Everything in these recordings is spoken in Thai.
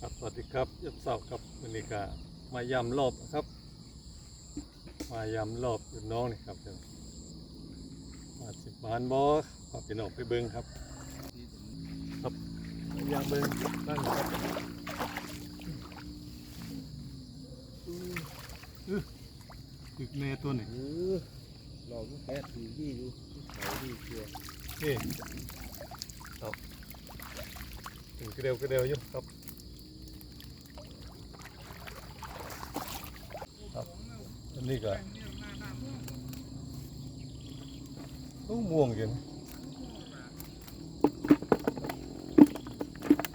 ครับสวัสดีครับยับเสาร์ครับวันนี้ก็มายำรอบนะครับ มายำรอบอยู่น้องนี่ครับเดี๋ยวมาสิบบานบอพาพี่น้องไปเบิ้งครับ ครับมายำเบิ้งนั่นครับอื้ออื้อตึกเนตัวนี่เออเราก็แปดถือยี่อยู่เขาดีเชียวนี่ครับถึงกระเดียวกระเดียวอยู่ครับครับ นนี้ก็ต้องม่วงอยู่นะ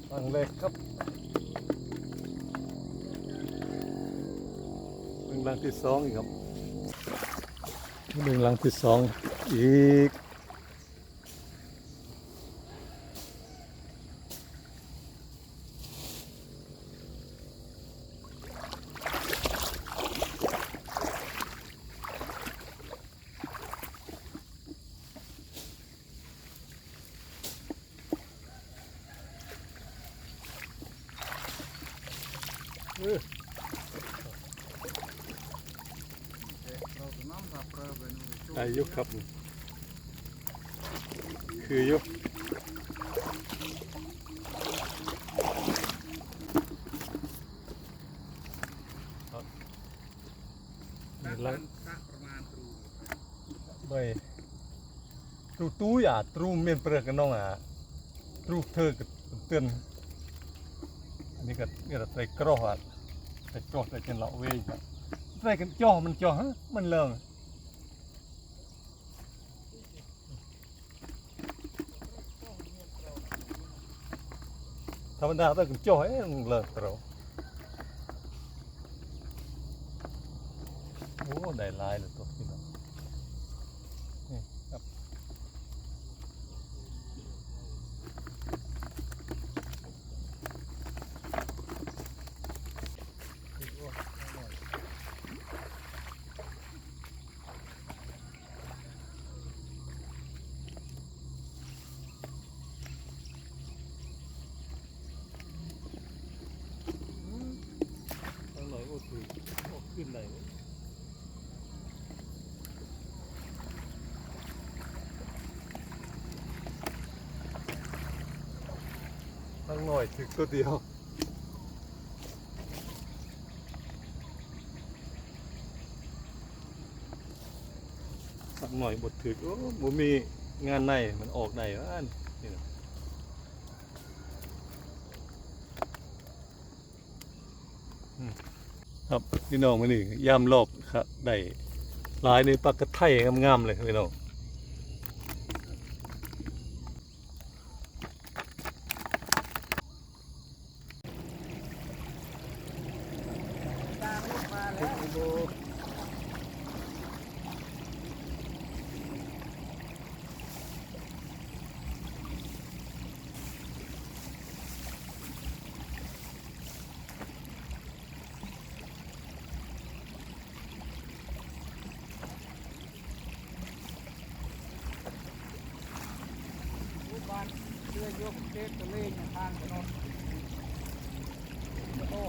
ตั้งแรกครับเป็นหลังที่สองอีกครับเป็นหลังที่สองอีก เราจะน้ำสับเปลื อายุครับ คือยุครับนี่ละประมาณตรูใบตรูตู้อย่าตรูเมียนเปลือกกันน้องอะตรูเธอเตือนอันนี้ก็นี่ก็ใส่กรอกอะ ใส่กรอดแต่กันเลาะเวยแต่กันจ่อมันจ่อฮะมันเลิงธรรมดาต้องกันจ่อเอ้มันเลิกเราโอ้ได้ลายเลยตัวนี้ครับ อร่อยก็ถือออกขึ้นไหนวะ ตั้งหน่อยถึงตัวเดียวตั้งหน่อยบดถึกโอ้บ่มีงานในมันออกในวะอันนี่นะครับพี่น้องมานี่ย่ำรอบครับได้หลายในปลากระไทยงามๆเลยพี่น้อง ตามลูกมาแล้ว ผู้บ้านเรือยกเจ็ดตัวเล่นทางถนนโต้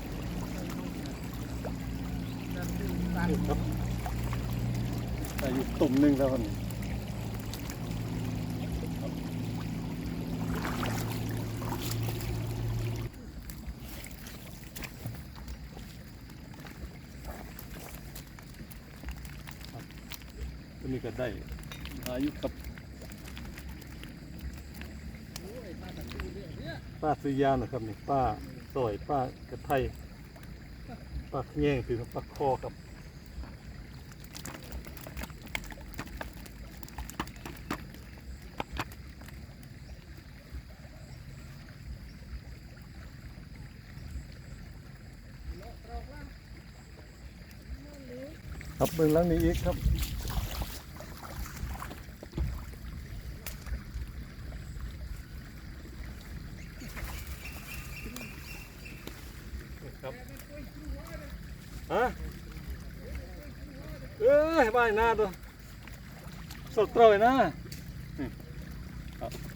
จะตื่นตันนี่ครับได้อยู่ตุ่มหนึงแล้วครับนี่ครับตัวนี้ก็ได้อายุกับ โอ้ยมาตัดดูเนี่ยเนี่ย ป้าซื้อยานะครับนี่ป้าสอยป้ากระไทยป้าแยงถือป้าคอครับครับเบื้องหลังนี้อีกครับ ฮะเออบ้านหน้าตัวสดตรอยนะ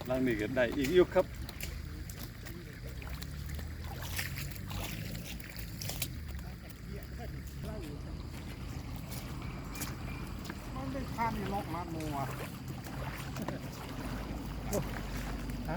ล่างนี่ก็ได้อีกยุคครับมันได้ข้ามกมามัวฮะ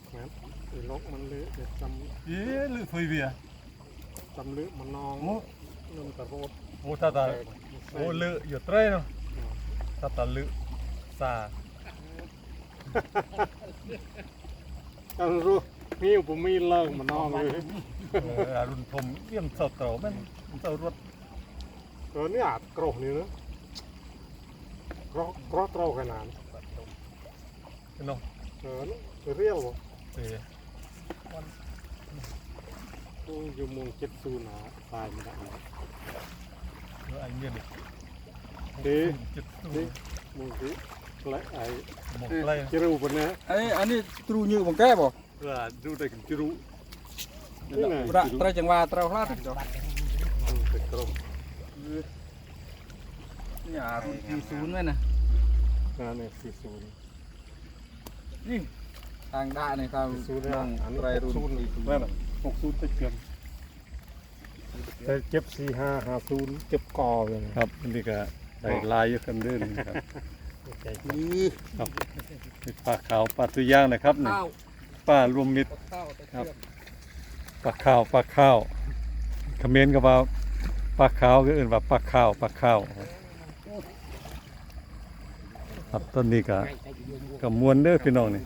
งั้นไอ้ล็อกมันเลยจะจำเอ๊ะลือฟยเวียจำลึกมันนองโอ้เริ่มตะโรดโอ้ตาตาโอ้ลืออยู่เตรเนาะตาตาลือซาจังรู้มีผมมีเลิกมันนองเลยเอออรุณทมเยี่ยมเสาเต๋าแม่นเสารถเออนี่อาจกรอกนี่นะกรอกกรอกเตาขนาดเนาะเออเรียวบ่ เอ๊ะกูอยู่เมืองเจ็ดศูนย์นะตายไม่ได้เออไอ้เงี้ยนี่ดีจิตตู้ดีมึงคือและไอ้หมกไรจิรูปนนะไอ้อันนี้ตรูยืบังแก้บ่เออดูได้กันจิรุนี่ไงระไตรจังหวะไตรพลาดไปกรอกนี่อะรุ่นที่ศูนย์ไว้นะงานเนี่ยสี่ศูนย์นี่ ทางด้านนี่ครับศูนย์น้องอันนี้ไตรรุ่นศูนย์ที่ศูนย์นั่นแหละหกศูนย์ไปเกือบแต่เจ็บสี่ห้าห้าศูนย์เจ็บกอเลยครับอันนี้ก็ได้ลายอยู่กันเด้อนี่ครับนี่ครับนี่ปลาขาวปลาตัวย่างนะครับนี่ข้าวปลารวมมิตรข้าวตะครับเกียบปลาข้าวปลาข้าวเขมรก็ว่าปลาขาวก็อื่นว่าปลาข้าวปลาข้าวครับต้นนี้ก็ก็มวนเด้อพี่น้องนี่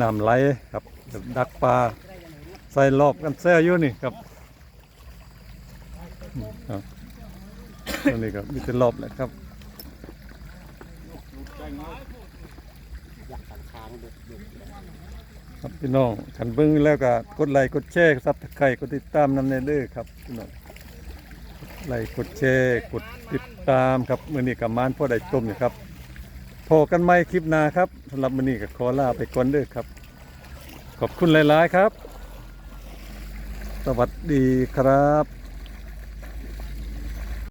น้ำไหลครับดักปลาใส่รอบกันแซ่อยู่นี่ครับครับต้นนี้ก็มีแต่รอบแหละครับครับพี่น้องขันเบิ้งแล้วก็กดไลค์กดแชร์ซับตะไคร่กดติดตามนำในเด้อครับพี่น้องไลค์กดแชร์กดติดตามครับมื้อนี้กับมานพ่อได้ต้มอยู่ครับ พอกันใหม่คลิปหน้าครับสำหรับมันนี่กับขอลาไปก่อนเด้อครับ ขอบคุณหลาย ๆ ครับ สวัสดีครับ